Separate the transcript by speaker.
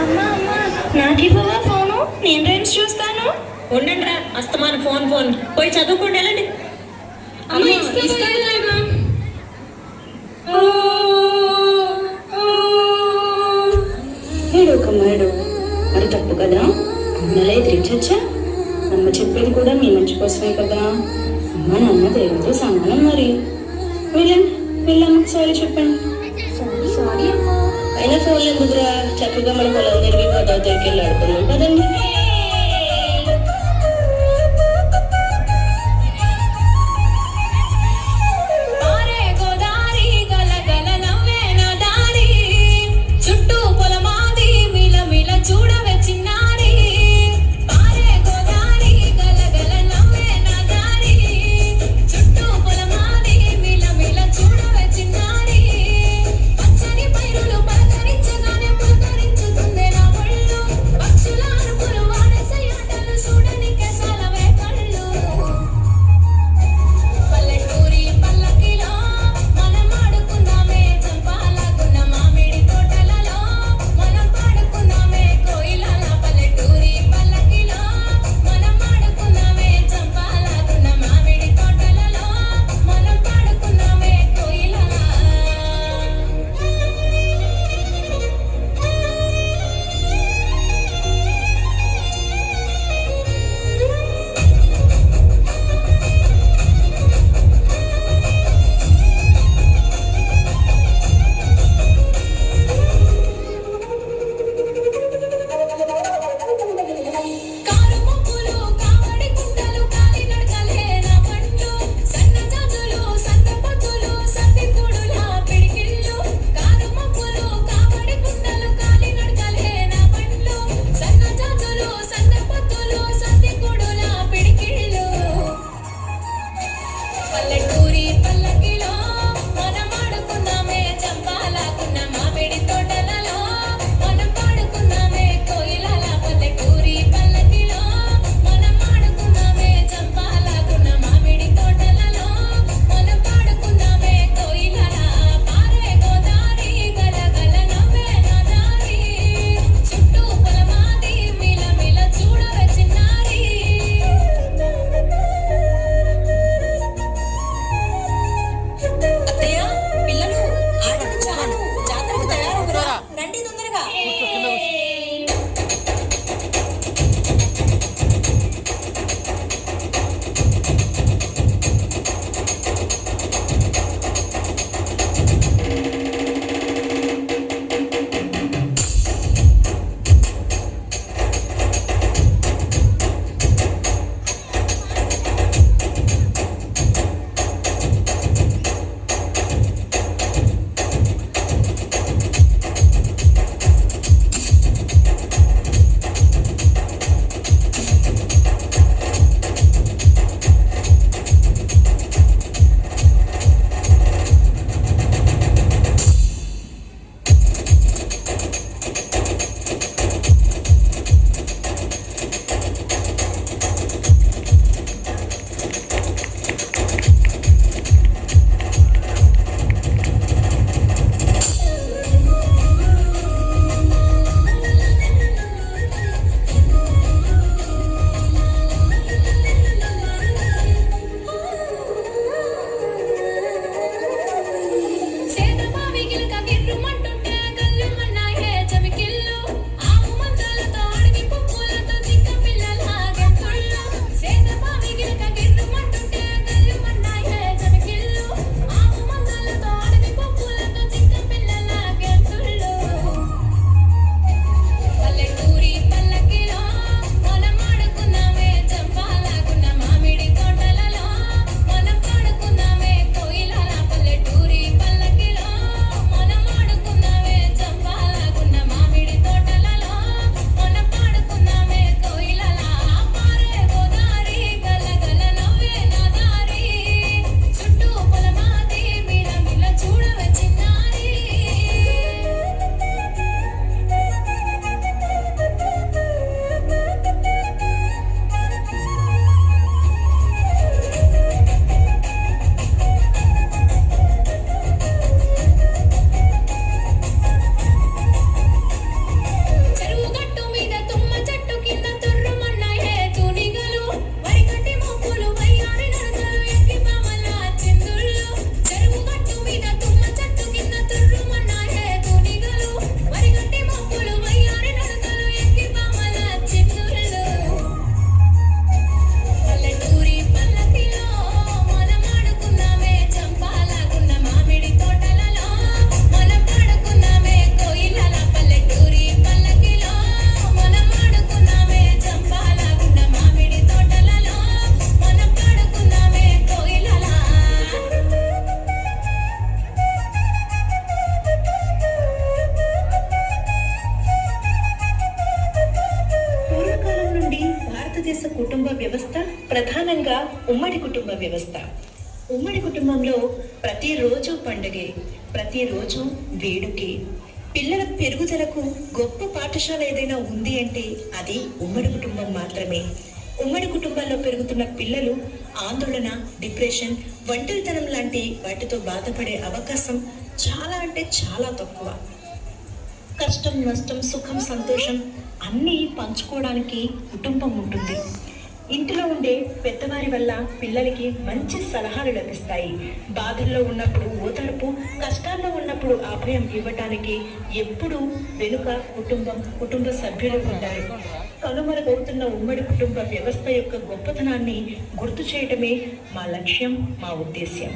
Speaker 1: అమ్మా అమ్మా నాకు ఇవ్వవా ఫోను? నేను రైమ్స్ చూస్తాను.
Speaker 2: ఉండండి రా అస్తమాన ఫోన్ ఫోన్. పోయి చదువుకోండి వెళ్ళండి.
Speaker 1: అమ్మా ఇస్తాను
Speaker 3: ఏడు మేడు మరి తప్పు కదా? అమ్మలే తెచ్చొచ్చా అమ్మ చెప్పింది కూడా మీ మంచి కోసమే కదా? అమ్మ నాన్న దేవుడితో సమానం మరి. వెళ్ళండి వెళ్ళమ్మ సారీ చెప్పండి.
Speaker 4: അതിനെ ഫോണിലെ കുതിര ചക്കുകമ്മൾ പോലെ തെരുവിൽ
Speaker 5: പദത്തേക്ക് എല്ലാവർക്കും അതെന്നെ ప్రధానంగా ఉమ్మడి కుటుంబ వ్యవస్థ. ఉమ్మడి కుటుంబంలో ప్రతిరోజు పండుగే ప్రతిరోజు వేడుకే. పిల్లల పెరుగుదలకు గొప్ప పాఠశాల ఏదైనా ఉంది అంటే అది ఉమ్మడి కుటుంబం మాత్రమే. ఉమ్మడి కుటుంబాల్లో పెరుగుతున్న పిల్లలు ఆందోళన డిప్రెషన్ ఒంటరితనం లాంటి వాటితో బాధపడే అవకాశం చాలా అంటే చాలా తక్కువ. కష్టం నష్టం సుఖం సంతోషం అన్నీ పంచుకోవడానికి కుటుంబం ఉంటుంది. ఇంటిలో ఉండే పెద్దవారి వల్ల పిల్లలకి మంచి సలహాలు లభిస్తాయి. బాధల్లో ఉన్నప్పుడు ఓదార్పు కష్టాల్లో ఉన్నప్పుడు అభయం ఇవ్వటానికి ఎప్పుడూ వెనుక కుటుంబం కుటుంబ సభ్యులు ఉంటారు కనుమరుగవుతున్న ఉమ్మడి కుటుంబ వ్యవస్థ యొక్క గొప్పతనాన్ని గుర్తు చేయటమే మా లక్ష్యం మా ఉద్దేశ్యం.